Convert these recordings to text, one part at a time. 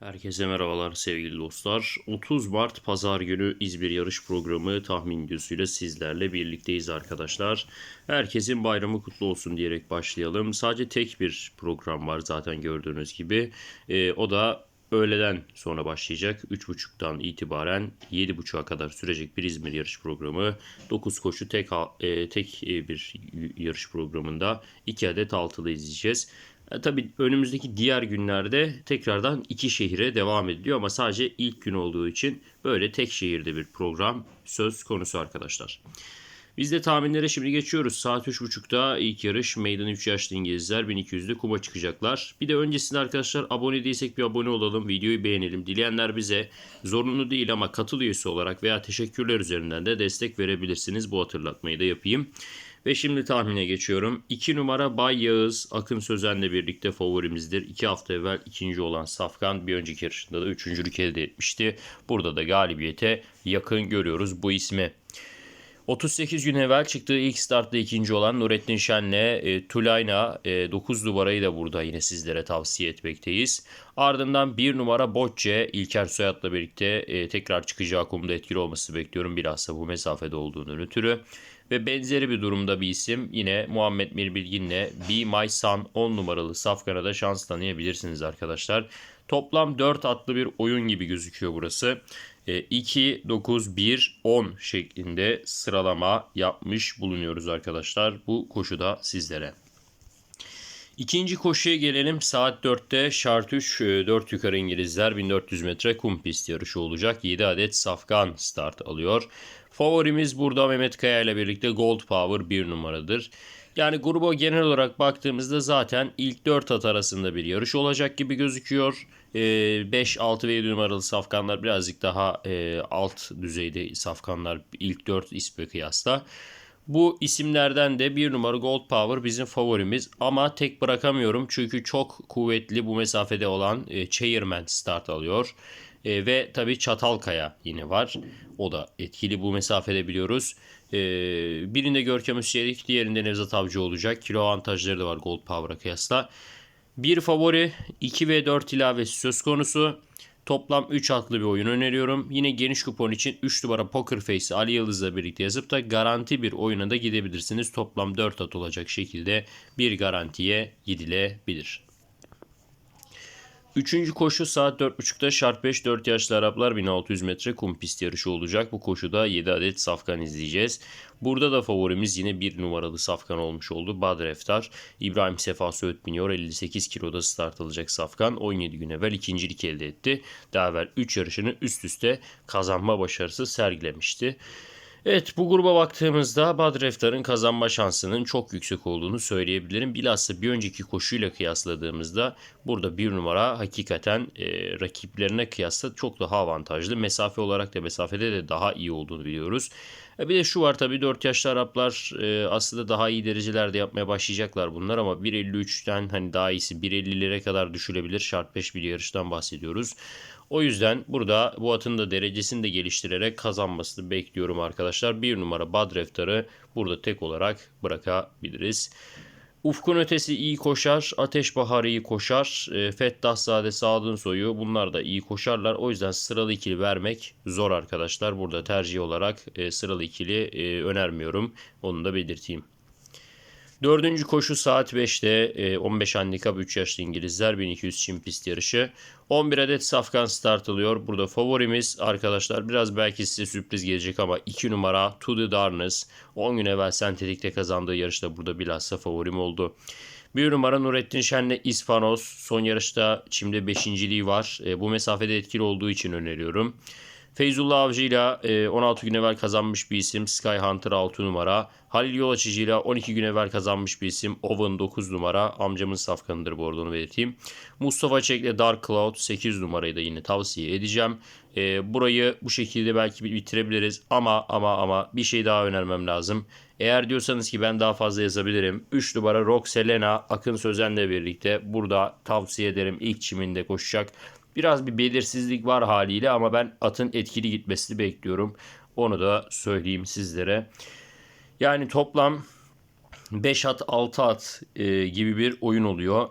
Herkese merhabalar sevgili dostlar. 30 Mart Pazar günü İzmir yarış programı tahmin videosuyla sizlerle birlikteyiz arkadaşlar. Herkesin bayramı kutlu olsun diyerek başlayalım. Sadece tek bir program var zaten gördüğünüz gibi. Ee, o da öğleden sonra başlayacak. 3.30'dan itibaren 7.30'a kadar sürecek bir İzmir yarış programı. 9 koşu tek e, tek e, bir yarış programında 2 adet altılı izleyeceğiz. E, tabii önümüzdeki diğer günlerde tekrardan iki şehire devam ediliyor ama sadece ilk gün olduğu için böyle tek şehirde bir program söz konusu arkadaşlar. Biz de tahminlere şimdi geçiyoruz. Saat 3.30'da ilk yarış meydan 3 yaşlı İngilizler 1200'de kuma çıkacaklar. Bir de öncesinde arkadaşlar abone değilsek bir abone olalım. Videoyu beğenelim. Dileyenler bize zorunlu değil ama katıl üyesi olarak veya teşekkürler üzerinden de destek verebilirsiniz. Bu hatırlatmayı da yapayım. Ve şimdi tahmine geçiyorum. 2 numara Bay Yağız Akın Sözen'le birlikte favorimizdir. 2 hafta evvel ikinci olan Safkan bir önceki yarışında da üçüncülük elde etmişti. Burada da galibiyete yakın görüyoruz bu ismi. 38 gün evvel çıktığı ilk startta ikinci olan Nurettin Şen'le e, Tulayna e, 9 numarayı da burada yine sizlere tavsiye etmekteyiz. Ardından 1 numara Bocce İlker Soyat'la birlikte e, tekrar çıkacağı konuda etkili olması bekliyorum. Bilhassa bu mesafede olduğunu ötürü. Ve benzeri bir durumda bir isim yine Muhammed Mirbilgin'le Be My Son 10 numaralı Safkan'a şans tanıyabilirsiniz arkadaşlar. Toplam 4 atlı bir oyun gibi gözüküyor burası. 2, 9, 1, 10 şeklinde sıralama yapmış bulunuyoruz arkadaşlar. Bu koşuda sizlere. İkinci koşuya gelelim. Saat 4'te şart 3 4 yukarı İngilizler 1400 metre kum pist yarışı olacak. 7 adet safkan start alıyor. Favorimiz burada Mehmet Kaya ile birlikte Gold Power 1 numaradır. Yani gruba genel olarak baktığımızda zaten ilk 4 at arasında bir yarış olacak gibi gözüküyor. 5, ee, 6 ve 7 numaralı safkanlar birazcık daha e, alt düzeyde safkanlar ilk 4 isme kıyasla. Bu isimlerden de bir numara Gold Power bizim favorimiz ama tek bırakamıyorum çünkü çok kuvvetli bu mesafede olan e, Chairman start alıyor. E, ve tabii Çatalkaya yine var. O da etkili bu mesafede biliyoruz. E, birinde Görkem Üstelik, diğerinde Nevzat Avcı olacak. Kilo avantajları da var Gold Power'a kıyasla. Bir favori 2 ve 4 ilavesi söz konusu. Toplam 3 atlı bir oyun öneriyorum. Yine geniş kupon için 3 numara Poker Face Ali Yıldız'la birlikte yazıp da garanti bir oyuna da gidebilirsiniz. Toplam 4 at olacak şekilde bir garantiye gidilebilir. Üçüncü koşu saat 4.30'da şart 5 4 yaşlı Araplar 1600 metre kum pist yarışı olacak. Bu koşuda 7 adet safkan izleyeceğiz. Burada da favorimiz yine bir numaralı safkan olmuş oldu. Badr Eftar. İbrahim Sefa Söğüt biniyor. 58 kiloda start alacak safkan. 17 gün evvel ikincilik elde etti. Daha evvel 3 yarışını üst üste kazanma başarısı sergilemişti. Evet bu gruba baktığımızda Badreftar'ın kazanma şansının çok yüksek olduğunu söyleyebilirim. Bilhassa bir önceki koşuyla kıyasladığımızda burada bir numara hakikaten e, rakiplerine kıyasla çok daha avantajlı. Mesafe olarak da mesafede de daha iyi olduğunu biliyoruz. E bir de şu var tabii 4 yaşlı Araplar e, aslında daha iyi derecelerde yapmaya başlayacaklar bunlar ama 1.53'ten hani daha iyisi 1.50'lere kadar düşülebilir. Şart 5 bir yarıştan bahsediyoruz. O yüzden burada bu atın da derecesini de geliştirerek kazanmasını bekliyorum arkadaşlar. Bir numara Badreftar'ı burada tek olarak bırakabiliriz. Ufkun ötesi iyi koşar. Ateş Baharı iyi koşar. E, Fettah Sade Sadın Soyu bunlar da iyi koşarlar. O yüzden sıralı ikili vermek zor arkadaşlar. Burada tercih olarak e, sıralı ikili e, önermiyorum. Onu da belirteyim. Dördüncü koşu saat 5'te 15 handikap 3 yaşlı İngilizler 1200 çim pist yarışı. 11 adet safkan start alıyor. Burada favorimiz arkadaşlar biraz belki size sürpriz gelecek ama 2 numara To The Darkness 10 gün evvel sentetikte kazandığı yarışta burada bilhassa favorim oldu. Bir numara Nurettin Şen'le İspanos son yarışta çimde 5.liği var. E, bu mesafede etkili olduğu için öneriyorum. Feyzullah Avcı ile 16 gün evvel kazanmış bir isim Sky Hunter 6 numara. Halil Yolaçıcı ile 12 gün evvel kazanmış bir isim Owen 9 numara. Amcamın safkanıdır bu arada onu belirteyim. Mustafa Çek ile Dark Cloud 8 numarayı da yine tavsiye edeceğim. E, burayı bu şekilde belki bitirebiliriz ama ama ama bir şey daha önermem lazım. Eğer diyorsanız ki ben daha fazla yazabilirim. 3 numara Rock Selena Akın Sözen'le birlikte burada tavsiye ederim. ilk çiminde koşacak. Biraz bir belirsizlik var haliyle ama ben atın etkili gitmesini bekliyorum. Onu da söyleyeyim sizlere. Yani toplam 5 at 6 at e, gibi bir oyun oluyor.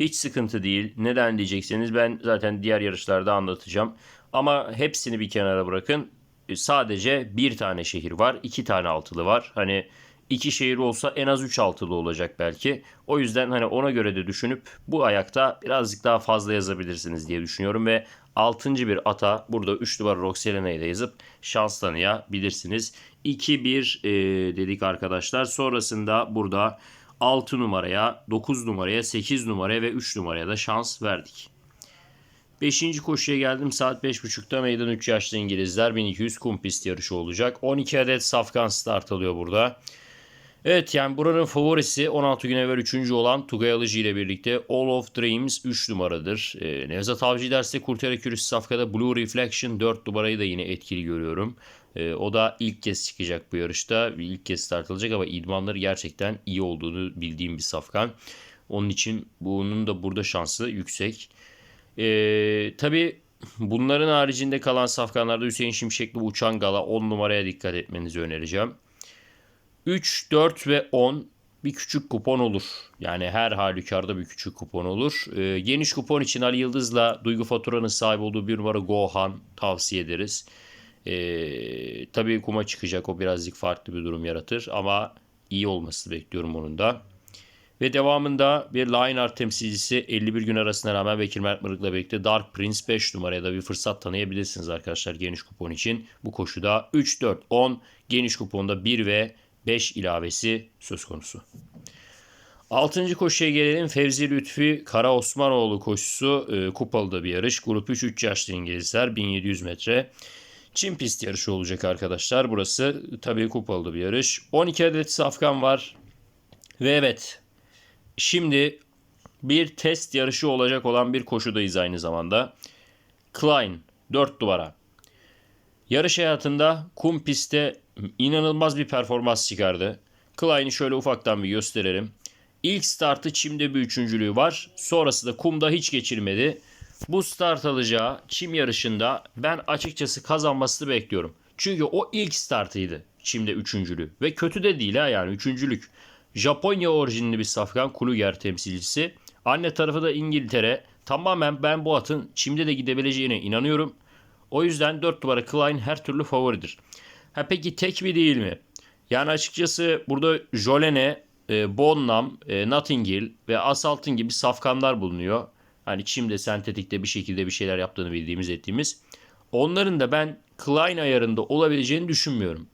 Hiç sıkıntı değil. Neden diyecekseniz ben zaten diğer yarışlarda anlatacağım. Ama hepsini bir kenara bırakın. E, Sadece bir tane şehir var. iki tane altılı var. Hani iki şehir olsa en az üç altılı olacak belki. O yüzden hani ona göre de düşünüp bu ayakta birazcık daha fazla yazabilirsiniz diye düşünüyorum. Ve altıncı bir ata burada 3 numara Roxelena'yı da yazıp şans tanıyabilirsiniz. 2-1 e, dedik arkadaşlar. Sonrasında burada 6 numaraya, 9 numaraya, 8 numaraya ve 3 numaraya da şans verdik. 5. koşuya geldim. Saat 5.30'da meydan 3 yaşlı İngilizler 1200 kum pist yarışı olacak. 12 adet safkan start alıyor burada. Evet yani buranın favorisi 16 gün evvel 3. olan Tugay Alıcı ile birlikte All of Dreams 3 numaradır. Ee, Nevzat Avcı derse Kurtera Kürüs Safka'da Blue Reflection 4 numarayı da yine etkili görüyorum. Ee, o da ilk kez çıkacak bu yarışta. İlk kez start alacak ama idmanları gerçekten iyi olduğunu bildiğim bir safkan. Onun için bunun da burada şansı yüksek. Ee, tabii bunların haricinde kalan safkanlarda Hüseyin Şimşekli Uçan Gala 10 numaraya dikkat etmenizi önereceğim. 3, 4 ve 10 bir küçük kupon olur. Yani her halükarda bir küçük kupon olur. Ee, geniş kupon için Ali Yıldız'la Duygu Fatura'nın sahip olduğu bir numara Gohan tavsiye ederiz. Ee, tabii kuma çıkacak o birazcık farklı bir durum yaratır ama iyi olması bekliyorum onun da. Ve devamında bir Lionheart temsilcisi 51 gün arasına rağmen Bekir Mert Mırık'la birlikte Dark Prince 5 numaraya da bir fırsat tanıyabilirsiniz arkadaşlar geniş kupon için. Bu koşuda 3, 4, 10 geniş kuponda 1 ve 5 ilavesi söz konusu. 6. koşuya gelelim. Fevzi Lütfi Kara Osmanoğlu koşusu e, kupalı bir yarış. Grup 3 3 yaşlı İngilizler 1700 metre. Çim pist yarışı olacak arkadaşlar. Burası tabii kupalı bir yarış. 12 adet safkan var. Ve evet şimdi bir test yarışı olacak olan bir koşudayız aynı zamanda. Klein 4 duvara. Yarış hayatında kum pistte inanılmaz bir performans çıkardı. Klein'i şöyle ufaktan bir gösterelim. İlk startı çimde bir üçüncülüğü var. Sonrası da kumda hiç geçirmedi. Bu start alacağı çim yarışında ben açıkçası kazanmasını bekliyorum. Çünkü o ilk startıydı çimde üçüncülüğü. Ve kötü de değil ha yani üçüncülük. Japonya orijinli bir safkan Kuluger temsilcisi. Anne tarafı da İngiltere. Tamamen ben bu atın çimde de gidebileceğine inanıyorum. O yüzden 4 numara Klein her türlü favoridir. Ha peki tek mi değil mi? Yani açıkçası burada Jolene, e, Bonnam, e, Notting ve Asaltın gibi safkanlar bulunuyor. Hani çimde sentetikte bir şekilde bir şeyler yaptığını bildiğimiz ettiğimiz. Onların da ben Klein ayarında olabileceğini düşünmüyorum.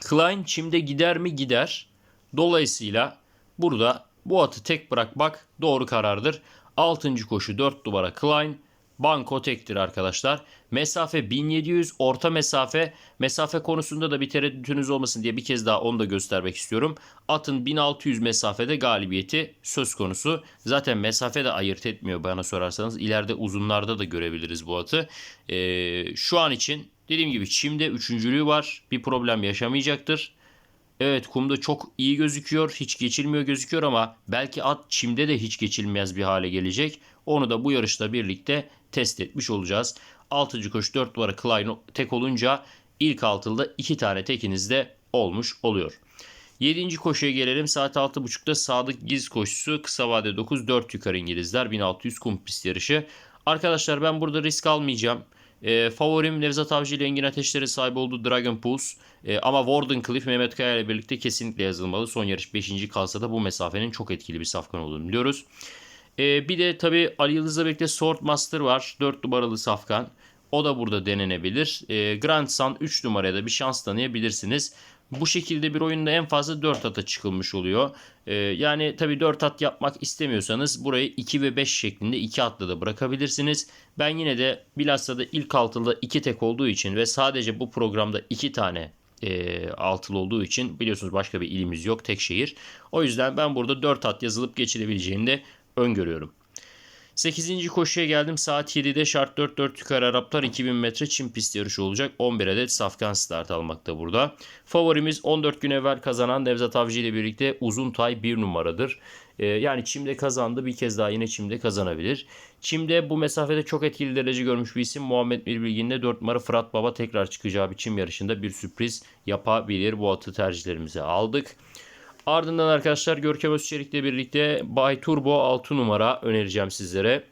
Klein çimde gider mi gider. Dolayısıyla burada bu atı tek bırakmak doğru karardır. 6. koşu 4 duvara Klein. Banko tektir arkadaşlar. Mesafe 1700 orta mesafe. Mesafe konusunda da bir tereddütünüz olmasın diye bir kez daha onu da göstermek istiyorum. Atın 1600 mesafede galibiyeti söz konusu. Zaten mesafe de ayırt etmiyor bana sorarsanız. İleride uzunlarda da görebiliriz bu atı. Ee, şu an için dediğim gibi çimde üçüncülüğü var. Bir problem yaşamayacaktır. Evet kumda çok iyi gözüküyor. Hiç geçilmiyor gözüküyor ama belki at çimde de hiç geçilmez bir hale gelecek. Onu da bu yarışla birlikte test etmiş olacağız. 6. koşu 4 numara Klein tek olunca ilk altında 2 tane tekiniz de olmuş oluyor. 7. koşuya gelelim. Saat 6.30'da Sadık Giz koşusu. Kısa vade 9 4 yukarı İngilizler 1600 kum pist yarışı. Arkadaşlar ben burada risk almayacağım. E, favorim Nevzat Avcı ile Engin Ateşler'in sahibi olduğu Dragon Pulse. E, ama Warden Cliff Mehmet Kaya ile birlikte kesinlikle yazılmalı. Son yarış 5. kalsa da bu mesafenin çok etkili bir safkan olduğunu biliyoruz. E, bir de tabi Ali Yıldız'la birlikte Swordmaster var. 4 numaralı safkan. O da burada denenebilir. E, Grand Sun 3 numaraya da bir şans tanıyabilirsiniz. Bu şekilde bir oyunda en fazla 4 ata çıkılmış oluyor. Ee, yani tabii 4 at yapmak istemiyorsanız burayı 2 ve 5 şeklinde 2 atla da bırakabilirsiniz. Ben yine de bilhassa da ilk altılı 2 tek olduğu için ve sadece bu programda 2 tane e, altılı olduğu için biliyorsunuz başka bir ilimiz yok tek şehir. O yüzden ben burada 4 at yazılıp geçilebileceğini de öngörüyorum. 8. koşuya geldim. Saat 7'de şart 4-4 yukarı Araplar 2000 metre çim pist yarışı olacak. 11 adet safkan start almakta burada. Favorimiz 14 gün evvel kazanan Nevzat Avcı ile birlikte uzun tay 1 numaradır. Ee, yani çimde kazandı. Bir kez daha yine çimde kazanabilir. Çimde bu mesafede çok etkili derece görmüş bir isim. Muhammed Mirbilgin'le 4 numara Fırat Baba tekrar çıkacağı bir çim yarışında bir sürpriz yapabilir. Bu atı tercihlerimize aldık. Ardından arkadaşlar Görkem Özçelik'le birlikte Bay Turbo 6 numara önereceğim sizlere.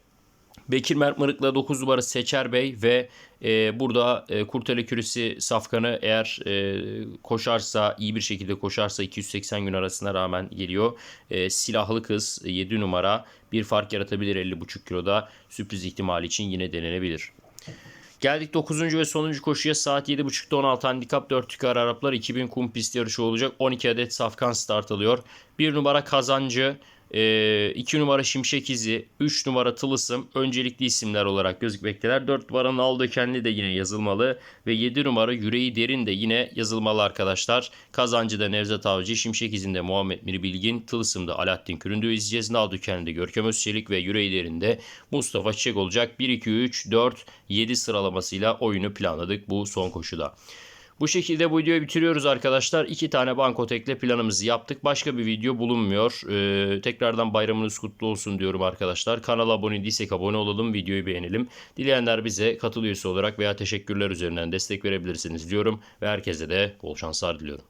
Bekir Mert Mırık'la 9 numara Seçer Bey ve e, burada e, Kurtele Kürüsü Safkan'ı eğer e, koşarsa iyi bir şekilde koşarsa 280 gün arasına rağmen geliyor. E, silahlı kız 7 numara bir fark yaratabilir 50,5 kiloda sürpriz ihtimali için yine denenebilir. Geldik 9. ve sonuncu koşuya saat 7.30'da 16 handikap 4 tükar Araplar 2000 kum pist yarışı olacak. 12 adet safkan start alıyor. 1 numara kazancı, 2 numara Şimşek İzi, 3 numara Tılısım öncelikli isimler olarak gözükmekteler. 4 numaranın Aldökenli de yine yazılmalı ve 7 numara Yüreği Derin de yine yazılmalı arkadaşlar. Kazancı da Nevzat Avcı, Şimşek İzi'nde Muhammed Mir Bilgin, Tılısım'da Alaaddin Küründü izleyeceğiz. Aldökenli'de Görkem Özçelik ve Yüreği Derin'de Mustafa Çiçek olacak. 1, 2, 3, 4, 7 sıralamasıyla oyunu planladık bu son koşuda. Bu şekilde bu videoyu bitiriyoruz arkadaşlar. İki tane bankotekle planımızı yaptık. Başka bir video bulunmuyor. Ee, tekrardan bayramınız kutlu olsun diyorum arkadaşlar. Kanala abone değilsek abone olalım. Videoyu beğenelim. Dileyenler bize katıl olarak veya teşekkürler üzerinden destek verebilirsiniz diyorum. Ve herkese de bol şanslar diliyorum.